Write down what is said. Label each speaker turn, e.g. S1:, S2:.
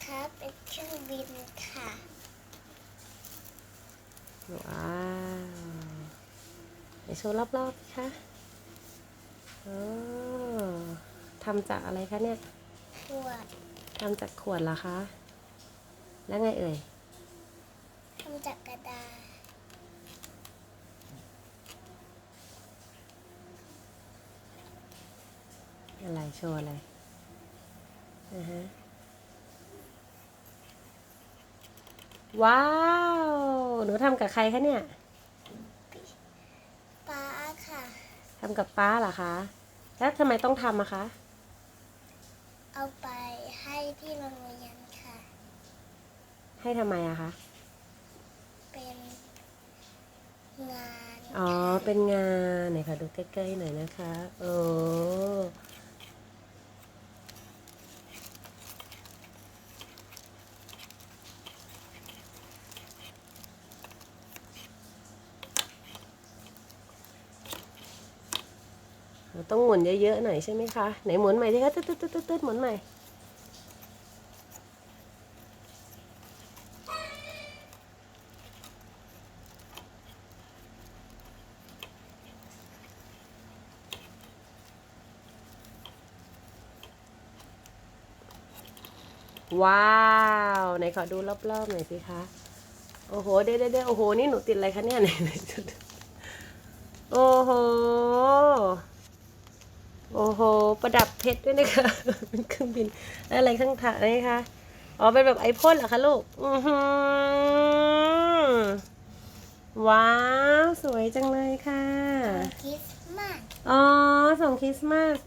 S1: นะคะเป็นเครื่องบินค่ะ
S2: ว้าวไหนโชว์รอบๆสิคะโอ้ทำจากอะไรคะเนี่ย
S1: ขวด
S2: ทำจากขวดเหรอคะ แล้วไงเอ่ย
S1: ทำจากกระดาษ
S2: อะไรโชว์อะไร อือฮะ ว้าว หนูทำกับใครคะเนี่ย
S1: ป้าค่ะ
S2: ทำกับป้าเหรอคะ แล้วทำไมต้องทำอะคะ
S1: เอาไปให้ที่โรงเรียนค่ะ
S2: ให้ทำไมอะคะ
S1: เป็นงาน
S2: อ๋อ เป็นงานไหนคะดูใกล้ๆหน่อยนะคะ โอ้ เราต้องหมุนเยอะๆหน่อยใช่ไหมคะ ไหนหมุนใหม่สิคะตึ๊ดตึ๊ดตึ๊ดตึ๊ดหมุนใหม่ว้าวไหนขอดูรอบๆหน่อยสิคะ โอ้โห เด้เด้เด้โอ้โห นี่หนูติดอะไรคะเนี่ยไหนไหนโอ้โห ประดับเพชรด้วยนะคะเป็นเครื่องบินแล้วอะไรข้างถ่ายนี่คะอ๋อเป็นแบบไอพ่นเหรอคะลูกอือหือว้าวสวยจังเลยค่ะ
S1: คริสต์มาส
S2: อ๋อส่งคริสต์มาส